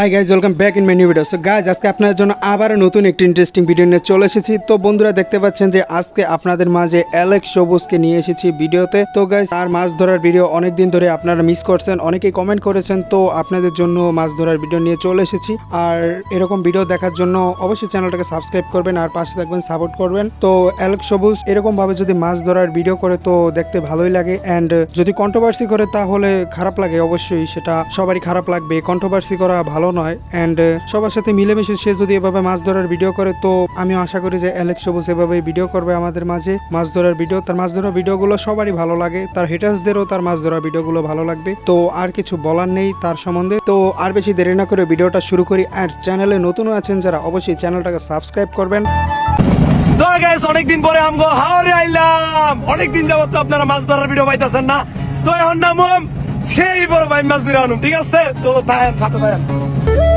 Hi guys welcome back in my new video so guys আজকে আপনাদের জন্য আবারও নতুন একটি ইন্টারেস্টিং ভিডিও নিয়ে চলে এসেছি। তো বন্ধুরা, দেখতে পাচ্ছেন যে আজকে আপনাদের মাঝে অ্যালেক্স সবুজকে নিয়ে এসেছি ভিডিওতে তো গাইজ আর মাছ ধরার ভিডিও অনেক দিন ধরে আপনারা মিস করছেন, অনেকেই কমেন্ট করেছেন। তো আপনাদের জন্য মাছ ধরার ভিডিও নিয়ে চলে এসেছি। আর এরকম ভিডিও দেখার জন্য অবশ্যই চ্যানেলটাকে সাবস্ক্রাইব করবেন আর পাশে থাকবেন সাপোর্ট করবেন। তো অ্যালেক্স সবুজ এরকম ভাবে যদি মাছ ধরার ভিডিও করে, তো দেখতে ভালোই লাগে। অ্যান্ড যদি কন্ট্রোভার্সি করে, তাহলে খারাপ লাগে অবশ্যই। সেটা সবারই খারাপ লাগবে। কন্ট্রোভার্সি করা ভালো নয়। অ্যান্ড সবার সাথে মিলেমিশে সে যদি এভাবে মাছ ধরার ভিডিও করে, তো আমি আশা করি যে অ্যালেক্স সবুজ এভাবে ভিডিও করবে আমাদের মাঝে মাছ ধরার ভিডিও তার মাছ ধরার ভিডিওগুলো সবারই ভালো লাগে, তার হেটার্সদেরও তার মাছ ধরার ভিডিওগুলো ভালো লাগবে। তো আর কিছু বলার নেই তার সম্বন্ধে। তো আর বেশি দেরি না করে ভিডিওটা শুরু করি। আর চ্যানেলে নতুন আছেন যারা, অবশ্যই চ্যানেলটাকে সাবস্ক্রাইব করবেন। তো অনেকদিন পরে আমগো হাওড়ে আইলাম। অনেকদিন যাবত তো আপনারা মাছ ধরার ভিডিও পাইতেছেন না। তো এখন নামুম সেই বড় ভাই মাছ ঠিক আছে? তো তাই সাথে তাই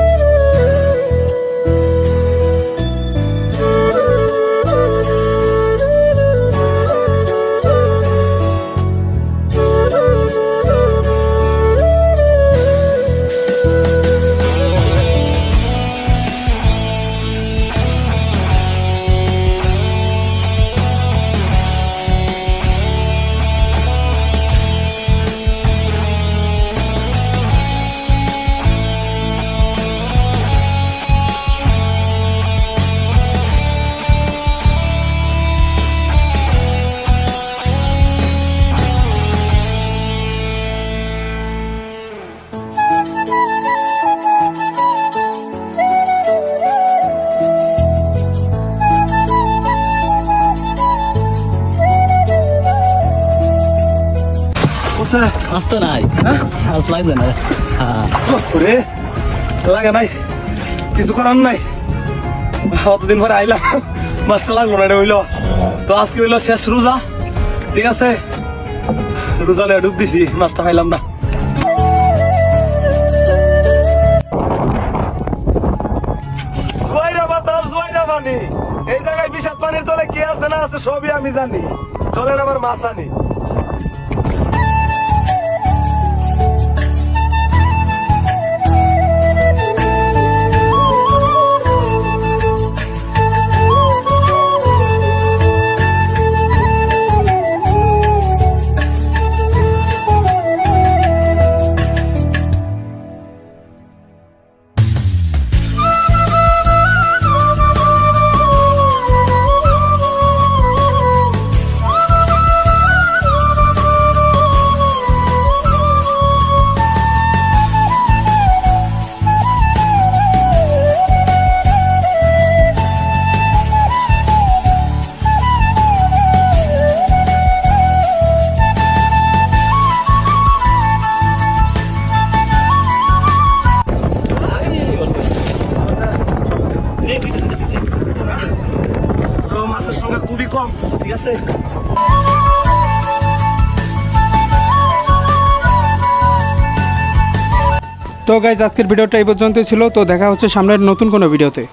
আসতো নাই। আস লাগবে না। হ্যাঁ ওরে। লাগে নাই। কিছু করার নাই। অতদিন পরে আইলাম। মাছটা লাগল না হইল। তো আজকে হইল শেষ রোজা। ঠিক আছে? রোজা লয়ে ডুব দিছি মাছটা খাইলাম না। এই জায়গায় বিষাদ পানির তলে কি আছে না আছে সবই আমি জানি। চলেন আবার মাছ আনি। খুবই কম, ঠিক আছে? তো গাইজ আজকের ভিডিওটা এই পর্যন্তই ছিল। তো দেখা হচ্ছে সামনের নতুন কোনো ভিডিওতে।